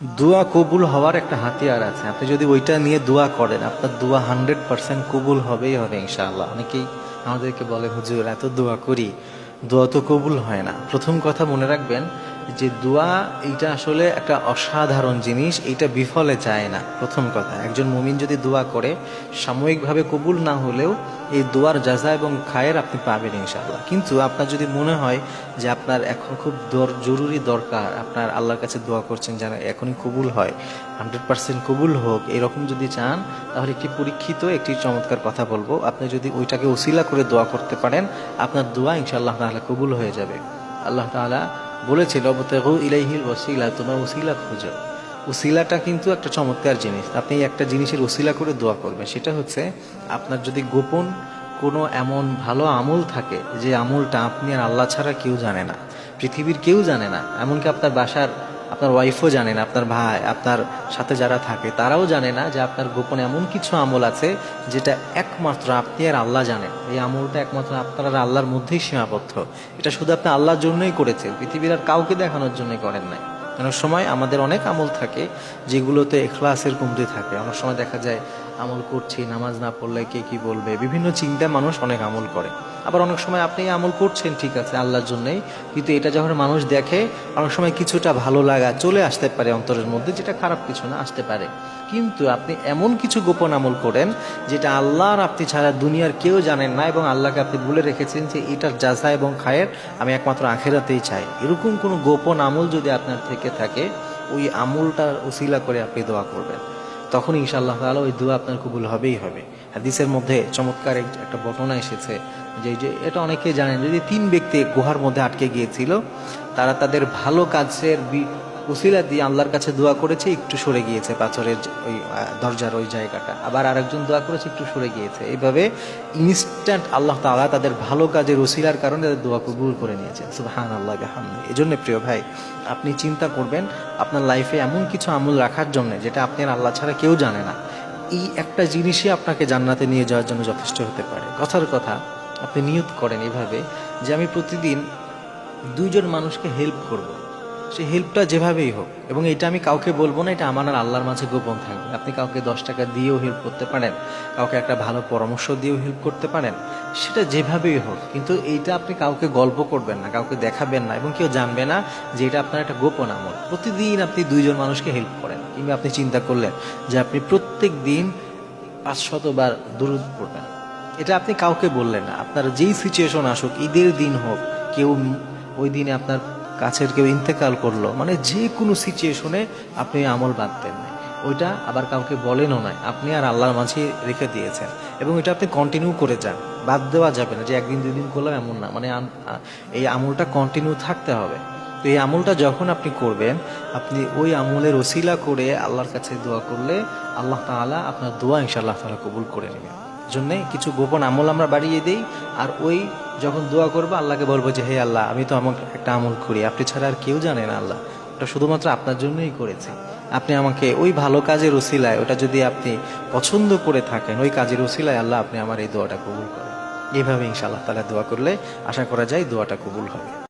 দোয়া কবুল হওয়ার একটা হাতিয়ার আছে। আপনি যদি ওইটা নিয়ে দোয়া করেন, আপনার দোয়া হান্ড্রেড পার্সেন্ট কবুল হবেই হবে ইনশাআল্লাহ। অনেকেই আমাদেরকে বলে, হুজুর, এত দোয়া করি, দোয়া তো কবুল হয় না। প্রথম কথা মনে রাখবেন যে দোয়া এইটা আসলে একটা অসাধারণ জিনিস, এইটা বিফলে যায় না। প্রথম কথা, একজন মুমিন যদি দোয়া করে, সাময়িকভাবে কবুল না হলেও এই দোয়ার যাজা এবং খায়ের আপনি পাবেন ইনশাআল্লাহ। কিন্তু আপনার যদি মনে হয় যে আপনার এখন খুব জরুরি দরকার, আপনার আল্লাহর কাছে দোয়া করছেন যেন এখনই কবুল হয় হান্ড্রেড পার্সেন্ট কবুল হোক, এরকম যদি চান, তাহলে একটি পরীক্ষিত, একটি চমৎকার কথা বলব। আপনি যদি ওইটাকে ওসিলা করে দোয়া করতে পারেন, আপনার দোয়া ইনশাআল্লাহ তাহলে কবুল হয়ে যাবে। আল্লাহ তাআলা বলেছিল ইলাইহিল ওসিলা তোমরা ওসিলা খুঁজো। ওসিলাটা কিন্তু একটা চমৎকার জিনিস। আপনি একটা জিনিসের ওসিলা করে দোয়া করবেন। সেটা হচ্ছে, আপনার যদি গোপন কোনো এমন ভালো আমল থাকে, যে আমলটা আপনি আর আল্লাহ ছাড়া কেউ জানে না, পৃথিবীর কেউ জানে না, এমনকি আপনার বাসার, আপনার ওয়াইফও জানে না, আপনার ভাই, আপনার সাথে যারা থাকে, তারাও জানে না যে আপনার গোপনে এমন কিছু আমল আছে, যেটা একমাত্র আপনি আর আল্লাহ জানেন। এই আমলটা একমাত্র আপনার আর আল্লাহর মধ্যেই সীমাবদ্ধ। এটা শুধু আপনি আল্লাহর জন্যই করেছেন, পৃথিবীর আর কাউকে দেখানোর জন্যই করেন নাই। অনেক সময় আমাদের অনেক আমল থাকে যেগুলোতে এখলাসের কমতি থাকে। অনেক সময় দেখা যায় আমল করছি, নামাজ না পড়লে কে কি বলবে? বিভিন্ন চিন্তা মানুষ অনেক আমল করে। আবার অনেক সময় আপনি আমল করছেন, ঠিক আছে, আল্লাহর জন্যই, কিন্তু এটা যখন মানুষ দেখে, অনেক সময় কিছুটা ভালো লাগা চলে আসতে পারে অন্তরের মধ্যে, যেটা খারাপ কিছু না, আসতে পারে। কিন্তু আপনি এমন কিছু গোপন আমল করেন, যেটা আল্লাহ আর আপনি ছাড়া দুনিয়ার কেউ জানেন না এবং আল্লাহকে আপনি বলে রেখেছেন যে এটার যাজা এবং খায়ের আমি একমাত্র আখেরাতেই চাই। এরকম কোনো গোপন আমল যদি আপনার থেকে থাকে ওই আমলটার ওসিলা করে আপনি দোয়া করবেন। তখন ইনশাল্লাহ তালা ওই দোয়া আপনার কবুল হবেই হবে। হাদিসের মধ্যে চমৎকার একটা ঘটনা এসেছে যে যে এটা অনেকে জানেন যদি তিন ব্যক্তি গুহার মধ্যে আটকে গিয়েছিল, তারা তাদের ভালো কাজের উসিলা দিয়ে আল্লাহর কাছে দোয়া করেছে, একটু সরে গিয়েছে পাথরের ওই দরজার ওই জায়গাটা। আবার আরেকজন দোয়া করেছে, একটু সরে গিয়েছে। এইভাবে ইনস্ট্যান্ট আল্লাহ তাআলা তাদের ভালো কাজের উসিলার কারণে তাদের দোয়া কবুল করে নিয়েছে। সুবহান আল্লাহ এই জন্য প্রিয় ভাই, আপনি চিন্তা করবেন, আপনার লাইফে এমন কিছু আমল রাখার জন্য যেটা আপনি আর আল্লাহ ছাড়া কেউ জানে না, এই একটা জিনিসই আপনাকে জান্নাতে নিয়ে যাওয়ার জন্য যথেষ্ট হতে পারে। কথার কথা, আপনি নিয়ত করেন এভাবে যে আমি প্রতিদিন দুইজন মানুষকে হেল্প করব। সেই হেল্পটা যেভাবেই হোক, এবং এটা আমি কাউকে বলব না, এটা আমার আর আল্লাহর মাঝে গোপন থাকবে। আপনি কাউকে দশ টাকা দিয়েও হেল্প করতে পারেন, কাউকে একটা ভালো পরামর্শ দিয়েও হেল্প করতে পারেন, সেটা যেভাবেই হোক, কিন্তু এইটা আপনি কাউকে গল্প করবেন না, কাউকে দেখাবেন না, এবং কেউ জানবে না যে এটা আপনার একটা গোপন আমল। প্রতিদিন আপনি দুইজন মানুষকে হেল্প করেন, কিংবা আপনি চিন্তা করলেন যে আপনি প্রত্যেক দিন পাঁচশতবার দূরত পড়বেন। এটা আপনি কাউকে বললেন না, আপনার যেই সিচুয়েশন আসুক, ঈদের দিন হোক, কেউ ওই দিনে আপনার কাছের কেউ ইন্তেকাল করল মানে যে কোনো সিচুয়েশনে আপনি আমল বাঁধতেন নাই। ওইটা আবার কাউকে বলেনও নাই। আপনি আর আল্লাহর মাঝে রেখে দিয়েছেন। এবং এটা আপনি কন্টিনিউ করে যান। বাদ দেওয়া যাবে না যে একদিন, দুই দিন করলাম, এমন না। মানে এই আমলটা কন্টিনিউ থাকতে হবে। তো এই আমলটা যখন আপনি করবেন, আপনি ওই আমলের ওসিলা করে আল্লাহর কাছে দোয়া করলে আল্লাহ তাআলা আপনার দোয়া ইনশাআল্লাহ তাআলা কবুল করে নেবেন। জন্যে কিছু গোপন আমল আমরা বাড়িয়ে দিই। আর ওই যখন দোয়া করব, আল্লাহকে বলব যে, হে আল্লাহ, আমি তো আমাকে একটা আমল করি। আপনি ছাড়া আর কেউ জানে না আল্লাহ। ওটা শুধুমাত্র আপনার জন্যই করেছি। আপনি আমাকে ওই ভালো কাজের ওসিলায়, ওটা যদি আপনি পছন্দ করে থাকেন, ওই কাজের ওসিলায় আল্লাহ আপনি আমার এই দোয়াটা কবুল করেন। এইভাবে ইনশাআল্লাহ তালা দোয়া করলে আশা করা যায় দোয়াটা কবুল হবে।